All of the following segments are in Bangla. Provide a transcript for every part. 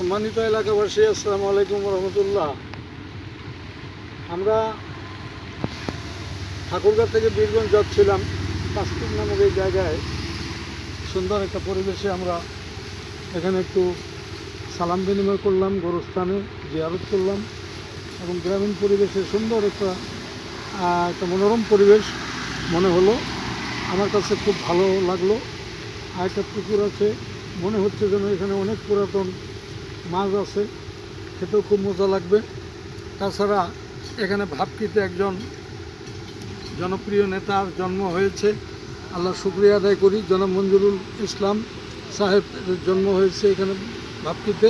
সম্মানিত এলাকাবাসী, আসসালামু আলাইকুম রহমতুল্লাহ। আমরা ঠাকুরগাঁ থেকে বীরগঞ্জ যাচ্ছিলাম পাঁচপুর নামক এই জায়গায়। সুন্দর একটা পরিবেশে আমরা এখানে একটু সালাম বিনিময় করলাম, গোরস্থানে জিয়ারত করলাম এবং গ্রামীণ পরিবেশে সুন্দর একটা একটা মনোরম পরিবেশ মনে হলো। আমার কাছে খুব ভালো লাগল। আর একটা পুকুর আছে, মনে হচ্ছে যেন এখানে অনেক পুরাতন মাছ আছে, খেতেও খুব মজা লাগবে। তাছাড়া এখানে ভাবকিতে একজন জনপ্রিয় নেতার জন্ম হয়েছে। আল্লাহ শুক্রিয়া আদায় করি। জনাব মঞ্জুরুল ইসলাম সাহেব জন্ম হয়েছে এখানে ভাবকিতে।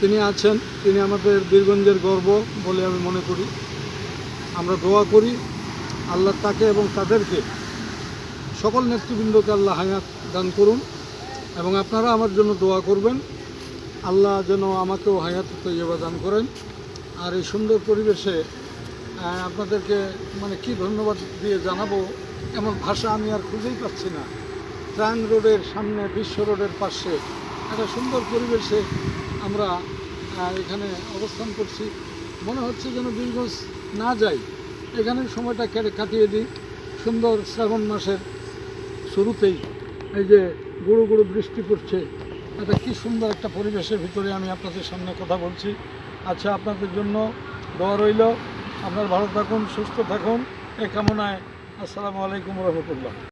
তিনি আছেন, তিনি আমাদের বীরগঞ্জের গর্ব বলে আমি মনে করি। আমরা দোয়া করি আল্লাহ তাকে এবং তাদেরকে সকল নেতৃবৃন্দকে আল্লাহ হায়াত দান করুন এবং আপনারা আমার জন্য দোয়া করবেন। আল্লাহ যেন আমাকেও হায়াত তৈবা দান করেন। আর এই সুন্দর পরিবেশে আপনাদেরকে মানে কি ধন্যবাদ দিয়ে জানাব, এমন ভাষা আমি আর খুঁজেই পাচ্ছি না। ট্রাং রোডের সামনে, বিশ্ব রোডের পাশে, একটা সুন্দর পরিবেশে আমরা এখানে অবস্থান করছি। মনে হচ্ছে যেন বীরগঞ্জ না যাই, এখানে সময়টা কেটে কাটিয়ে দিই। সুন্দর শ্রাবণ মাসের শুরুতেই এই যে গুঁড়ো গুঁড়ো বৃষ্টি পড়ছে এটা কি সুন্দর একটা পরিবেশের ভিতরে আমি আপনাদের সামনে কথা বলছি। আচ্ছা আপনাদের জন্য দোয়া রইল। আপনার ভালো থাকুন, সুস্থ থাকুন। এ কামনায় আসসালামু আলাইকুম রহমতুল্লাহ।